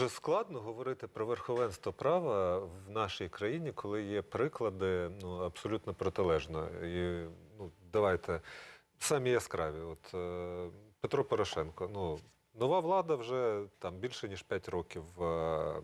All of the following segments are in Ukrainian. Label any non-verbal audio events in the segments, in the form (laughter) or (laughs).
Дуже складно говорити про верховенство права в нашій країні, коли є приклади ну, абсолютно протилежно. І ну, давайте самі яскраві. От е, Петро Порошенко, ну, нова влада вже там більше ніж 5 років е,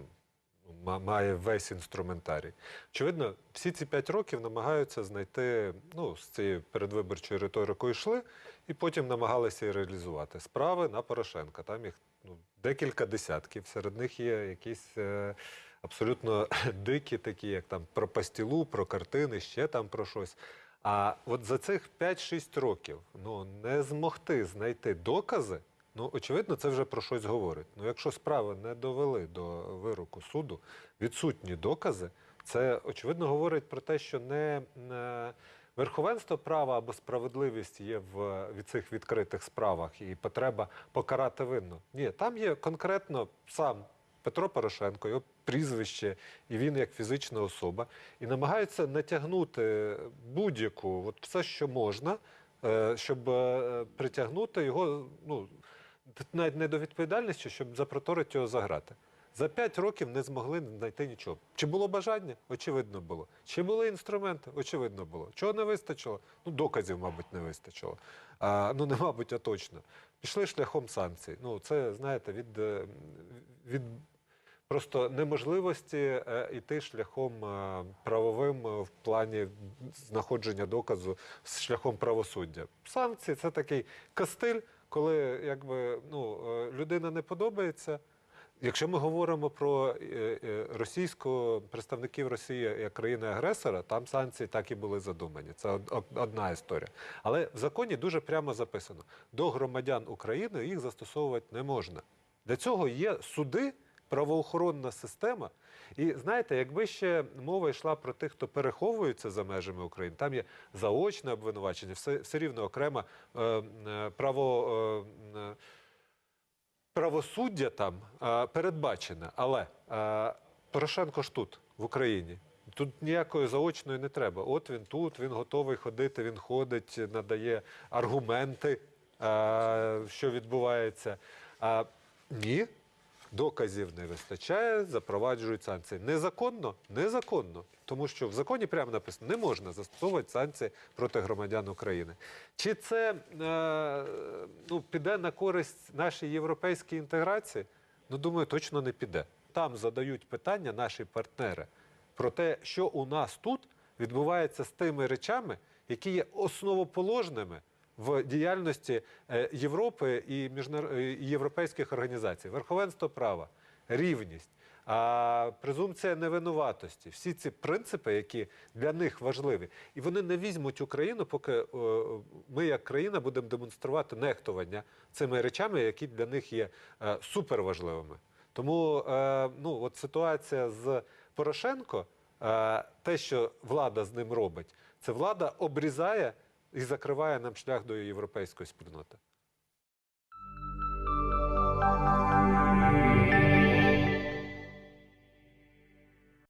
має весь інструментарій. Очевидно, всі ці 5 років намагаються знайти, ну, з цією передвиборчою риторикою йшли, і потім намагалися її реалізувати. Справи на Порошенка. Там їх ну, декілька десятків. Серед них є якісь е, абсолютно (laughs) дикі, такі, як там про пастілу, про картини, ще там про щось. А от за цих 5-6 років ну, не змогти знайти докази, ну, очевидно, це вже про щось говорить. Ну, якщо справи не довели до вироку суду, відсутні докази, це очевидно говорить про те, що не, не верховенство права або справедливість є в від цих відкритих справах і потреба покарати винно. Ні, там є конкретно сам Петро Порошенко, його прізвище, і він як фізична особа, і намагаються натягнути будь-яку, от все, що можна, е, щоб е, притягнути його, ну навіть не до відповідальності, щоб запроторити його заграти. За п'ять років не змогли знайти нічого. Чи було бажання? Очевидно було. Чи були інструменти? Очевидно було. Чого не вистачило? Ну, доказів, мабуть, не вистачило. А, ну, не мабуть, а точно. Пішли шляхом санкцій. Ну, це, знаєте, від, е, від просто неможливості е, йти шляхом е, правовим е, в плані знаходження доказу з шляхом правосуддя. Санкції це такий кастиль, коли якби, ну, е, людина не подобається. Якщо ми говоримо про е, е, російську представників Росії як країни-агресора, там санкції так і були задумані. Це од- од- одна історія. Але в законі дуже прямо записано: до громадян України їх застосовувати не можна. Для цього є суди, правоохоронна система. І знаєте, якби ще мова йшла про тих, хто переховується за межами України, там є заочне обвинувачення, все, все рівно окремо е, е, право. Е, правосуддя там е, передбачене, але е, Порошенко ж тут, в Україні. Тут ніякої заочної не треба. От він тут, він готовий ходити, він ходить, надає аргументи, е, що відбувається. А ні, доказів не вистачає, запроваджують санкції. Незаконно? Незаконно. Тому що в законі прямо написано, не можна застосовувати санкції проти громадян України. Чи це е, ну, піде на користь нашій європейській інтеграції? Ну, думаю, точно не піде. Там задають питання наші партнери про те, що у нас тут відбувається з тими речами, які є основоположними в діяльності е, Європи і е, європейських організацій. Верховенство права, рівність, презумпція невинуватості. Всі ці принципи, які для них важливі, і вони не візьмуть Україну, поки е, ми, як країна, будемо демонструвати нехтування цими речами, які для них є суперважливими. Тому ну, от ситуація з Порошенко, те, що влада з ним робить, це влада обрізає і закриває нам шлях до європейської спільноти.